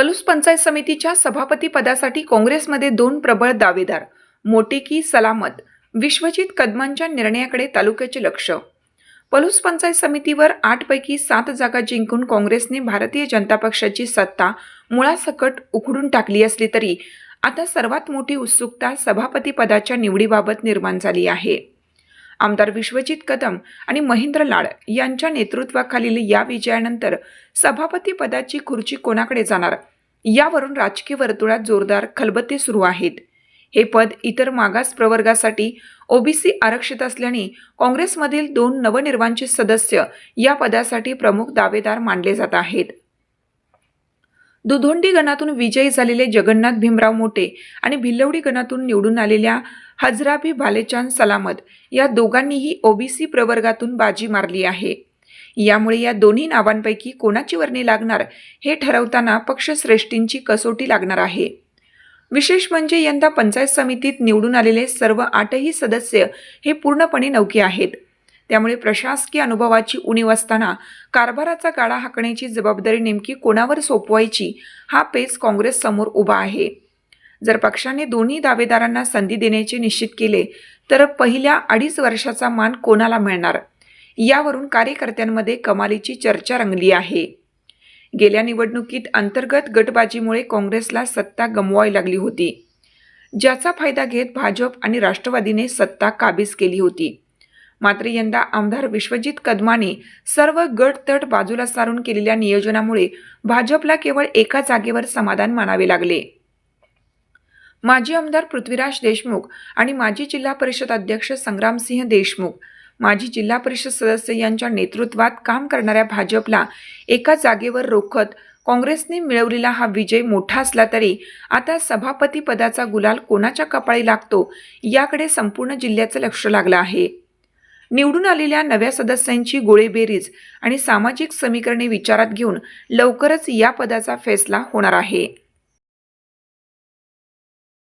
पलूस पंचायत समितीच्या सभापती पदासाठी काँग्रेसमध्ये दोन प्रबळ दावेदार मोटेकी सलामत विश्वजित कदमांच्या निर्णयाकडे तालुक्याचे लक्ष. पलूस पंचायत समितीवर आठपैकी सात जागा जिंकून काँग्रेसने भारतीय जनता पक्षाची सत्ता मुळासकट उखडून टाकली असली तरी आता सर्वात मोठी उत्सुकता सभापती पदाच्या निवडीबाबत निर्माण झाली आहे. आमदार विश्वजित कदम आणि महेंद्र लाड यांच्या नेतृत्वाखालील या विजयानंतर सभापती पदाची खुर्ची कोणाकडे जाणार? यावरून राजकीय वर्तुळात जोरदार खलबत्ते सुरू आहेत. हे पद इतर मागास प्रवर्गासाठी ओबीसी आरक्षित असल्याने काँग्रेसमधील दोन नवनिर्वांचित सदस्य या पदासाठी प्रमुख दावेदार मानले जात आहेत. दुधोंडी गणातून विजयी झालेले जगन्नाथ भीमराव मोटे आणि भिल्लवडी गणातून निवडून आलेल्या हजराबी भालेचांद सलामत या दोघांनीही ओबीसी प्रवर्गातून बाजी मारली आहे. यामुळे या दोन्ही नावांपैकी कोणाची वर्णी लागणार हे ठरवताना पक्षश्रेष्ठींची कसोटी लागणार आहे. विशेष म्हणजे यंदा पंचायत समितीत निवडून आलेले सर्व आठही सदस्य हे पूर्णपणे नौके आहेत. त्यामुळे प्रशासकीय अनुभवाची उणीव असताना कारभाराचा गाडा हाकण्याची जबाबदारी नेमकी कोणावर सोपवायची हा पेच काँग्रेस समोर उभा आहे. जर पक्षाने दोन्ही दावेदारांना संधी देण्याचे निश्चित केले तर पहिल्या अडीच वर्षाचा मान कोणाला मिळणार? यावरून कार्यकर्त्यांमध्ये कमालीची चर्चा रंगली आहे. गेल्या निवडणुकीत अंतर्गत गटबाजीमुळे काँग्रेसला सत्ता गमवावी लागली होती. ज्याचा फायदा घेत भाजप आणि राष्ट्रवादीने सत्ता काबीज केली होती. मात्र यंदा आमदार विश्वजित कदमाने सर्व गट तट बाजूला सारून केलेल्या नियोजनामुळे भाजपला केवळ एका जागेवर समाधान मानावे लागले. माजी आमदार पृथ्वीराज देशमुख आणि माजी जिल्हा परिषद अध्यक्ष संग्रामसिंह देशमुख. माजी जिल्हा परिषद सदस्य यांच्या नेतृत्वात काम करणाऱ्या भाजपला एका जागेवर रोखत काँग्रेसने मिळवलेला हा विजय मोठा असला तरी आता सभापती पदाचा गुलाल कोणाच्या कपाळी लागतो याकडे संपूर्ण जिल्ह्याचं लक्ष लागलं आहे. निवडून आलेल्या नव्या सदस्यांची गोळेबेरीज आणि सामाजिक समीकरणे विचारात घेऊन लवकरच या पदाचा फैसला होणार आहे.